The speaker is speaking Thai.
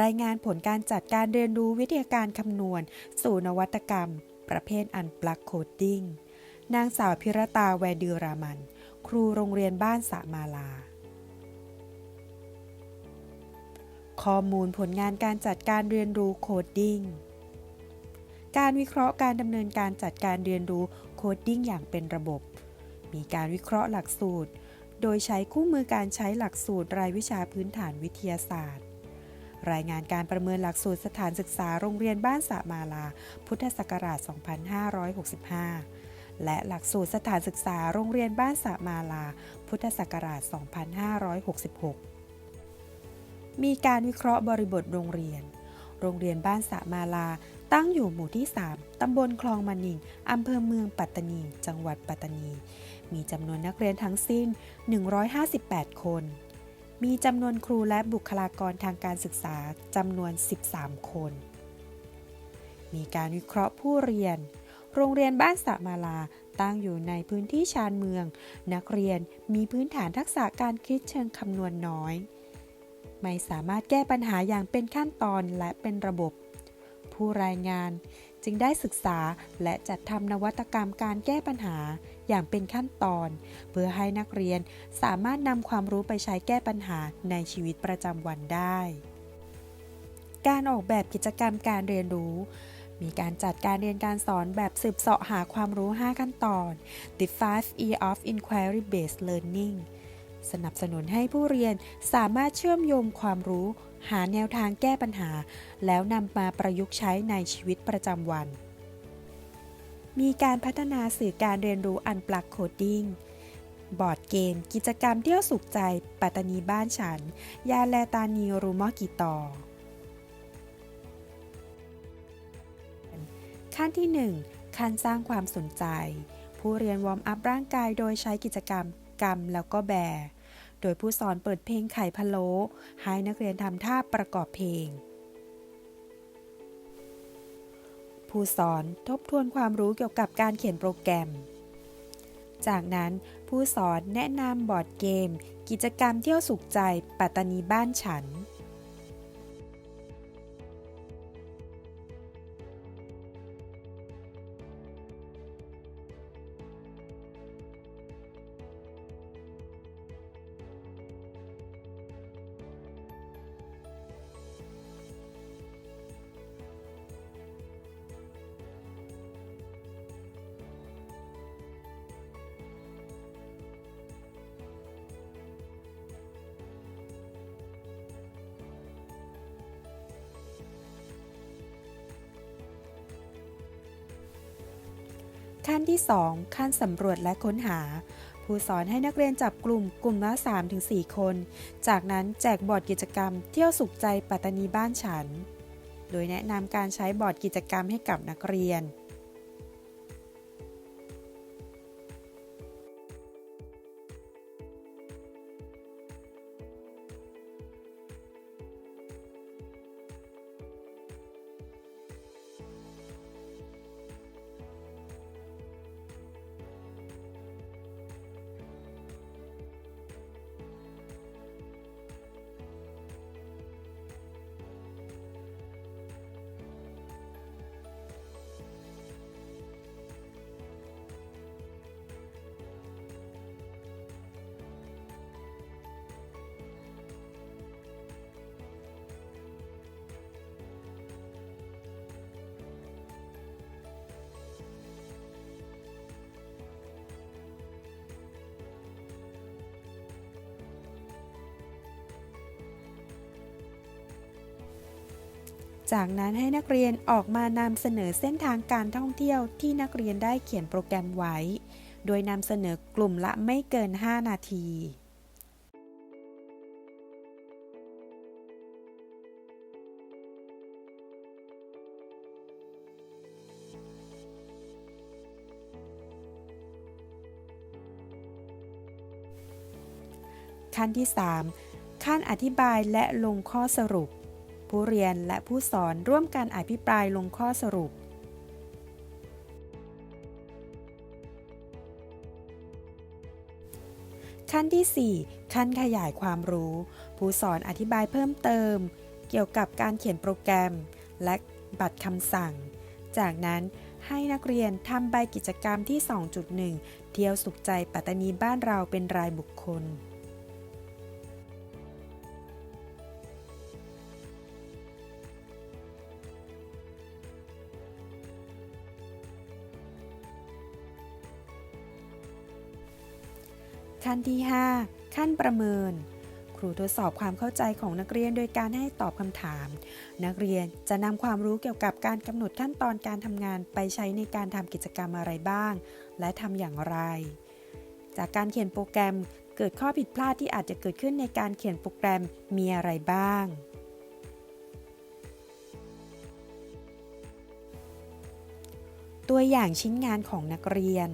รายงานผลการจัดการเรียนรู้วิทยาการคำนวณ สู่นวัตกรรม ประเภทอันปลักโคดดิ้ง นางสาวพิรตาแวดือรามัน ครูโรงเรียนบ้านสะมาลา ข้อมูลผลงานการจัดการเรียนรู้โคดดิ้งการวิเคราะห์การดำเนินการจัดการเรียนรู้โคดดิ้งอย่างเป็นระบบ มีการวิเคราะห์หลักสูตร โดยใช้คู่มือการใช้หลักสูตรรายวิชาพื้นฐานวิทยาศาสตร์ รายงานการประเมินหลักสูตรสถานศึกษาโรงเรียนบ้านสะมาลา พุทธศักราช 2565 และหลักสูตรสถานศึกษาโรงเรียนบ้านสะมาลา พุทธศักราช 2566 มีการวิเคราะห์บริบทโรงเรียน โรงเรียนบ้านสะมาลาตั้งอยู่หมู่ที่ 3 ตำบลคลองมะนิงอำเภอเมืองปัตตานี จังหวัดปัตตานี มีจำนวนนักเรียนทั้งสิ้น 158 คน มีจำนวนครูและบุคลากรทางการศึกษาจำนวน 13 คน มีการวิเคราะห์ผู้เรียน โรงเรียนบ้านสะมาลาตั้งอยู่ในพื้นที่ชานเมือง นักเรียนมีพื้นฐานทักษะการคิดเชิงคำนวณน้อย ไม่สามารถแก้ปัญหาอย่างเป็นขั้นตอนและเป็นระบบ ผู้รายงาน จึงได้ศึกษาและจัดทำนวัตกรรมการแก้ปัญหาอย่างเป็นขั้นตอน เพื่อให้นักเรียนสามารถนำความรู้ไปใช้แก้ปัญหาในชีวิตประจำวันได้ การออกแบบกิจกรรมการเรียนรู้มีการจัดการเรียนการสอนแบบสืบเสาะหาความรู้ 5 ขั้นตอน The 5 E of Inquiry Based Learning สนับสนุนให้ผู้เรียนสามารถเชื่อมโยงความรู้ หาแนวทางแก้ปัญหา แล้วนำมาประยุกต์ใช้ในชีวิตประจำวัน มีการพัฒนาสื่อการเรียนรู้อันปลักโคดดิ้งบอร์ดเกม กิจกรรมเที่ยวสุขใจ ปัตตานีบ้านฉัน ยาแลตานีรูมอกิตอขั้นที่ 1 ขั้นสร้างความสนใจ ผู้เรียนวอร์มอัพร่างกายโดยใช้กิจกรรมกำแล้วก็แบ โดยผู้สอนเปิดเพลงไข่พะโล้ให้นักเรียนทำท่าประกอบเพลง ผู้สอนทบทวนความรู้เกี่ยวกับการเขียนโปรแกรม จากนั้นผู้สอนแนะนำบอร์ดเกม กิจกรรมเที่ยวสุขใจ ปัตตานีบ้านฉัน ขั้นที่ 2 ขั้นสำรวจและค้นหา ผู้สอนให้นักเรียนจับกลุ่มกลุ่มละ3-4 คน จากนั้นแจกบอร์ดกิจกรรม เที่ยวสุขใจปัตตานีบ้านฉัน โดยแนะนำการใช้บอร์ดกิจกรรมให้กับนักเรียน จากนั้นให้นักเรียนออกมานำเสนอเส้นทางการท่องเที่ยวที่นักเรียนได้เขียนโปรแกรมไว้ โดยนำเสนอกลุ่มละไม่เกิน 5 นาทีขั้นที่ 3 ขั้นอธิบายและลงข้อสรุป ผู้เรียนและผู้สอนร่วมกันอภิปรายลงข้อสรุปขั้นที่ 4 ขั้นขยายความรู้ ผู้สอนอธิบายเพิ่มเติม เกี่ยวกับการเขียนโปรแกรม และบัตรคำสั่ง จากนั้นให้นักเรียนทำใบกิจกรรมที่ 2.1 เที่ยวสุขใจปัตตานีบ้านเราเป็นรายบุคคล ขั้นที่ 5 ขั้นประเมิน ครูทดสอบความเข้าใจของนักเรียนโดยการให้ตอบคำถาม นักเรียนจะนำความรู้เกี่ยวกับการกำหนดขั้นตอนการทำงานไปใช้ในการทำกิจกรรมอะไรบ้าง และทำอย่างไร จากการเขียนโปรแกรมเกิดข้อผิดพลาดที่อาจจะเกิดขึ้นในการเขียนโปรแกรมมีอะไรบ้าง ตัวอย่างชิ้นงานของนักเรียน